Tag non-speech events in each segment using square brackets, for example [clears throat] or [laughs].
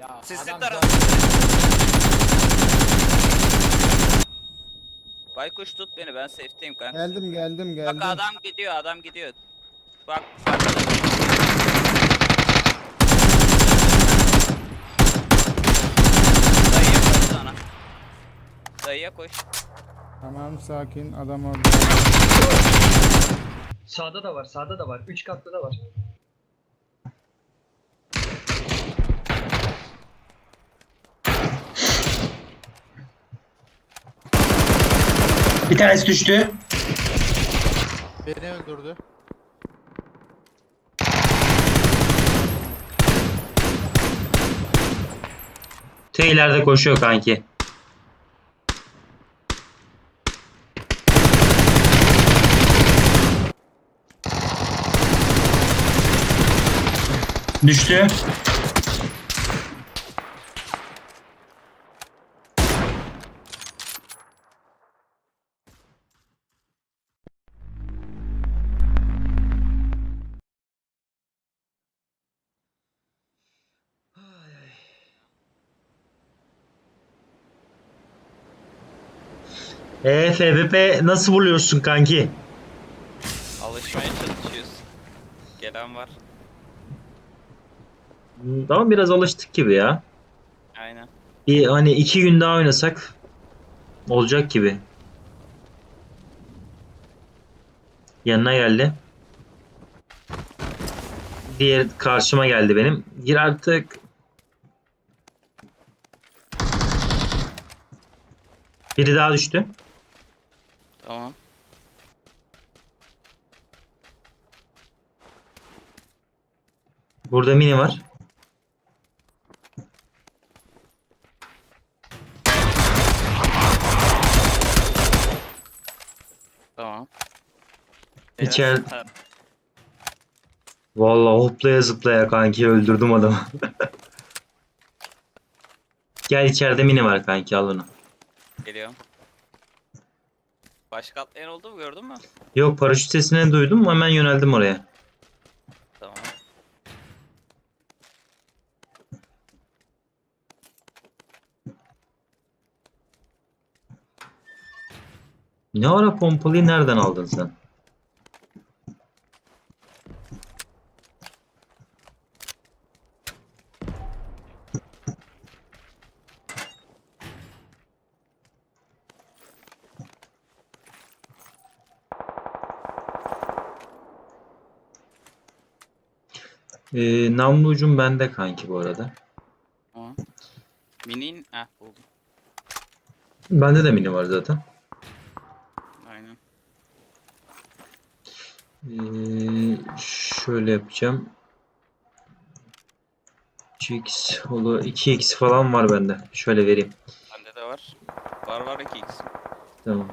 Ya Sizin adam. Baykuş tut beni ben safe'teyim kanka. Geldim geldim geldim. Bak adam gidiyor adam gidiyor. Bak bak. Dayıya koş sana. Dayıya koş. Tamam sakin adam orada. Sağda da var, sağda da var. Üç katlı da var. Bir tanesi düştü. Beni öldürdü. T ileride koşuyor kanki. Düştü. E FBP nasıl buluyorsun kanki? Alışmaya çalışıyoruz. Gelen var. Tamam biraz alıştık gibi ya. Aynen. Bir hani iki gün daha oynasak olacak gibi. Yanına geldi. Diğer karşıma geldi benim. Gir artık. Biri daha düştü. Tamam. Burada mini var. Tamam. İçer- Ha, Vallahi hoplaya zıplaya kanki öldürdüm adamı. [laughs] Gel içeride mini var kanki al onu. Geliyorum. Başka atlayan oldu mu gördün mü? Yok paraşüt sesini duydum hemen yöneldim oraya. Tamam. Ne ara pompalıyı nereden aldın sen? Ee, namlu ucum bende kanki bu arada. Tamam. Minin eh buldum. Bende de mini var zaten. Aynen. Ee, şöyle yapacağım. 3x holo 2x falan var bende. Şöyle vereyim. Bende de var. Var var 2x. Tamam.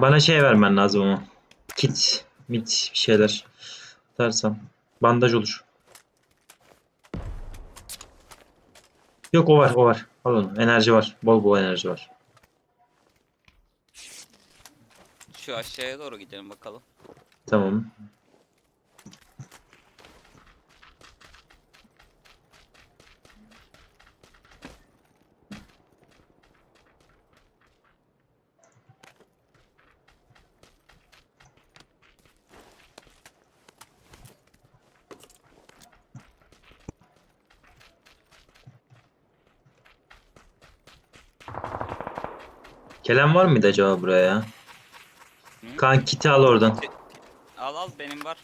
Bana şey vermen lazım ama. Kit, mit bir şeyler. Dersem. Bandaj olur. Yok o var o var. Al onu. Enerji var. Bol bol enerji var. Şu aşağıya doğru gidelim bakalım. Tamam. Gelen var mıydı acaba buraya ya? Hı? Kan kiti al oradan. Al al benim var.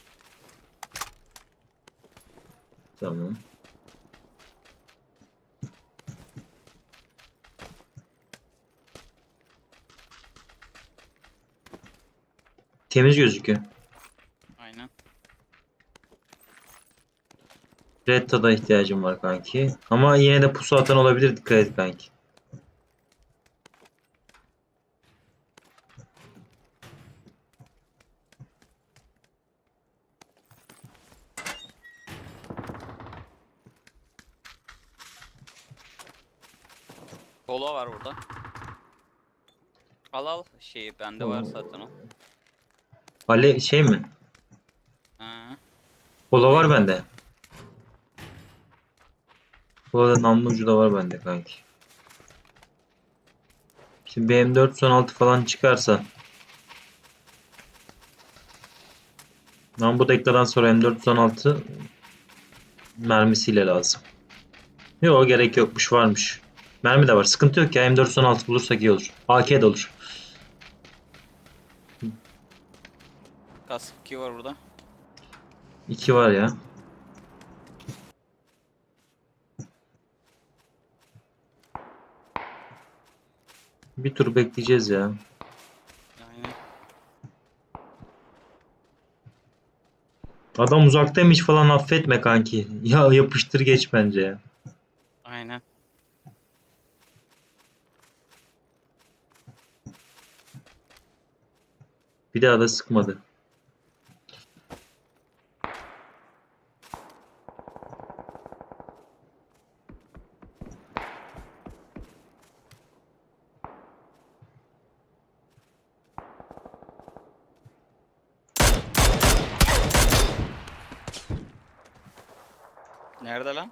Tamam. Temiz gözüküyor. Aynen. Redda'da ihtiyacım var kanki. Ama yine de pusu atan olabilir dikkat et kanki. Kola var burada. Al al şeyi bende var zaten o. Ale şey mi? Ha. Kola var bende. Bu arada namlu ucu da var bende kanki. Şimdi BM4 son 6 falan çıkarsa Lan bu dakikadan sonra M4 son 6 mermisiyle lazım. Yok gerek yokmuş varmış. Mermi de var. Sıkıntı yok ya. M4 son 6 bulursak iyi olur. AK de olur. Kask 2 var burada. 2 var ya. Bir tur bekleyeceğiz ya. Aynen. Adam uzaktaymış falan affetme kanki. [laughs] Ya yapıştır geç bence ya. Aynen. Bir daha da sıkmadı. Nerede lan?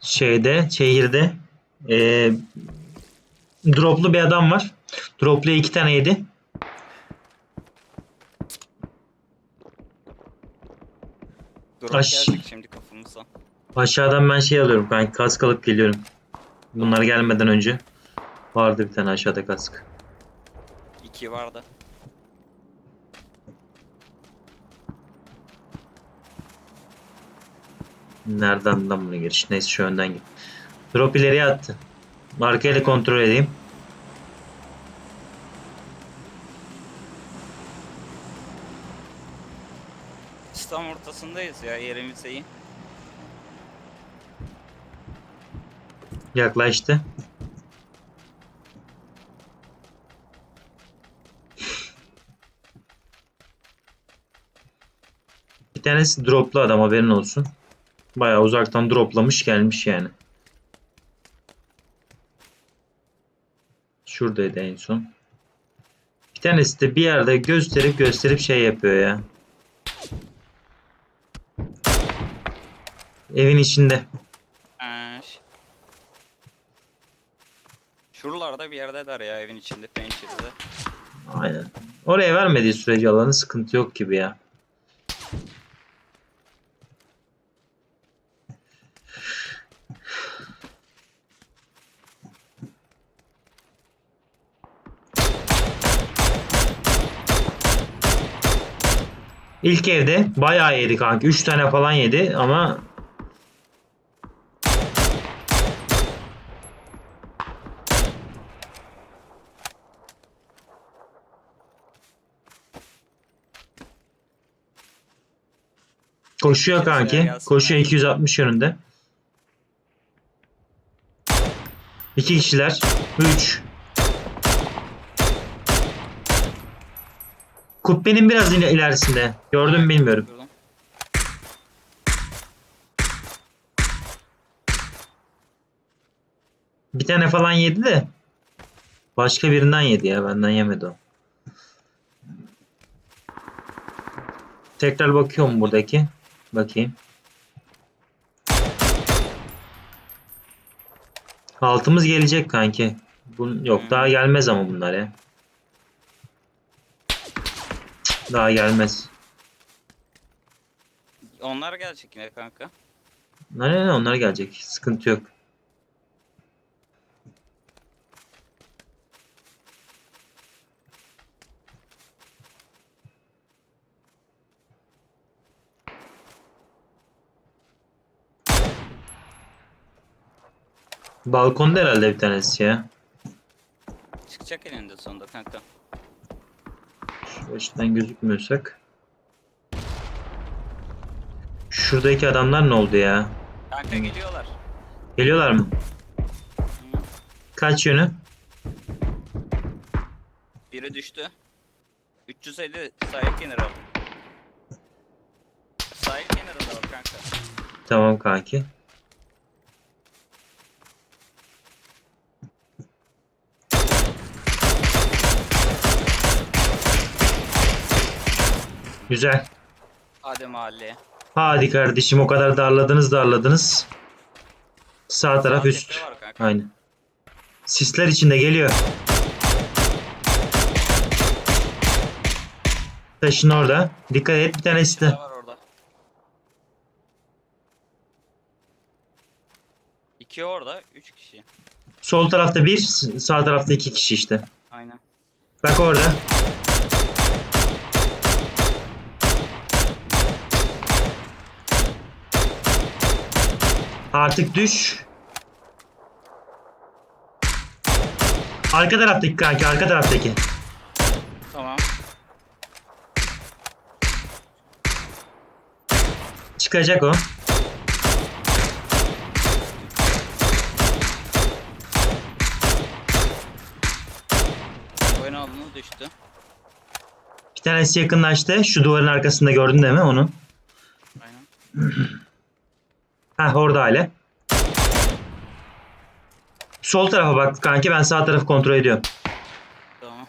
Şeyde, şehirde eee droplu bir adam var. Dropluya iki tane yedi. Drop Aş- şimdi kafamıza. Aşağıdan ben şey alıyorum kanka. Kask alıp geliyorum. Bunlar gelmeden önce. Vardı bir tane aşağıda kask. 2 vardı. Nereden lan bunu giriş? Neyse şu önden git. Drop ileriye attı. Arkayla kontrol edeyim. Tam ortasındayız ya yerimiz iyi. Yaklaştı. Bir tanesi droplu adam haberin olsun. Bayağı uzaktan droplamış gelmiş yani. Şuradaydı en son. Bir tanesi de bir yerde gösterip gösterip şey yapıyor ya. Evin içinde. Şuralarda bir yerdeler ya evin içinde pencerede. Aynen. Oraya vermediği sürece alanı sıkıntı yok gibi ya. İlk evde bayağı yedi kanka. 3 tane falan yedi ama koşuyor kanki. Koşuyor abi. 260 yönünde. İki kişiler. 3. Kubbenin biraz iler- ilerisinde. Gördüm bilmiyorum. Bir tane falan yedi de. Başka birinden yedi ya. Benden yemedi o. Tekrar bakıyorum buradaki. Bakayım. Altımız gelecek kanki. Bun yok Hmm. daha gelmez ama bunlar ya. Daha gelmez. Onlar gelecek yine kanka. Ne ne ne onlar gelecek. Sıkıntı yok. Balkonda herhalde bir tanesi ya. Çıkacak elinde sonunda kanka. Şu açıdan gözükmüyorsak. Şuradaki adamlar ne oldu ya? Kanka geliyorlar. Geliyorlar mı? Kaç yönü? Biri düştü. 350 sahil kenarı al. Sahil kenarı da al kanka. Tamam kanki. Güzel. Hadi mahalleye. Hadi kardeşim o kadar darladınız darladınız. Sağ taraf Sağ üst. kanka. Aynen. Sisler içinde geliyor. Taşın orada. Dikkat et bir tanesi de. İki orada, üç kişi. Sol tarafta bir, sağ tarafta iki kişi işte. Aynen. Bak orada. Artık düş. Arka taraftaki kanki, arka taraftaki. Tamam. Çıkacak o. Oyun alanı düştü. Bir tanesi yakınlaştı. Şu duvarın arkasında gördün değil mi onu? Aynen. [clears throat] Heh orada hala. Sol tarafa bak kanki ben sağ tarafı kontrol ediyorum. Tamam.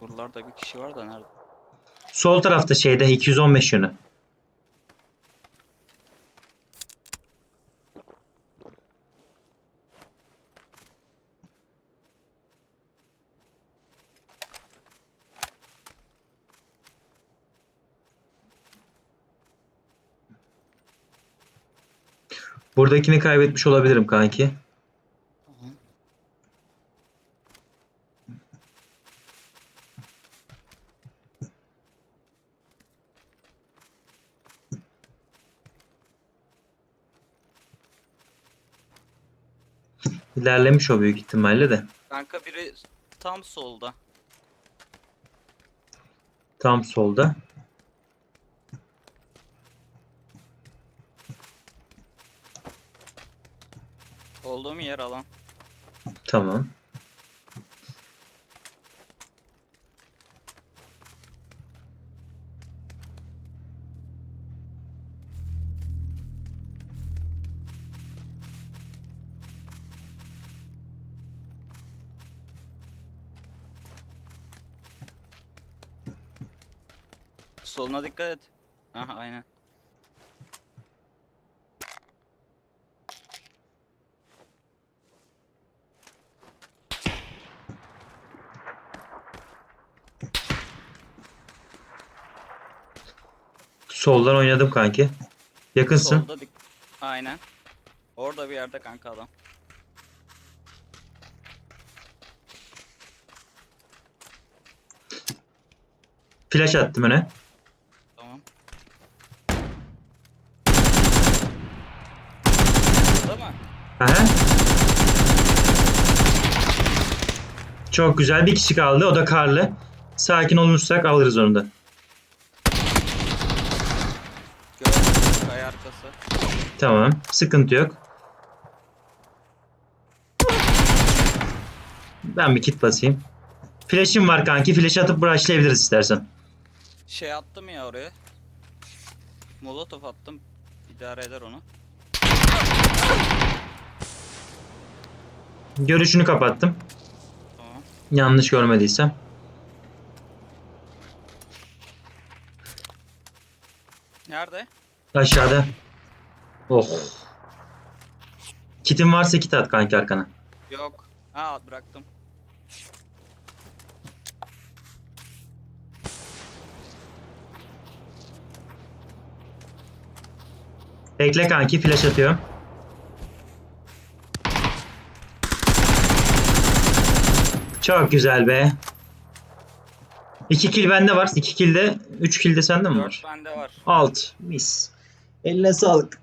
Buralarda bir kişi var da nerede? Sol tarafta şeyde 215 yönü. Buradakini kaybetmiş olabilirim kanki. İlerlemiş o büyük ihtimalle de. Kanka biri tam solda. Tam solda. Olduğum yer alan. Tamam. Soluna dikkat et. Aha aynen. Soldan oynadım kanki. Yakınsın. Solda dik. Aynen. Orada bir yerde kanka adam. Flash attım öne. Tamam. Burada mı? Aha. Çok güzel. Bir kişi kaldı. O da Karlı. Sakin olursak alırız onu da. Tamam. Sıkıntı yok. Ben bir kit basayım. Flash'im var kanki. Flash atıp rushlayabiliriz istersen. Şey attım ya oraya. Molotov attım. İdare eder onu. Görüşünü kapattım. Tamam. Yanlış görmediysem. Nerede? Aşağıda. Oh. Kitin varsa kit at kanki arkana. Yok. Ha bıraktım. Bekle kanki flash atıyorum. Çok güzel be. 2 kill bende var. 2 kill de 3 kill de sende mi 4 var? bende var. Alt. Mis. Eline sağlık.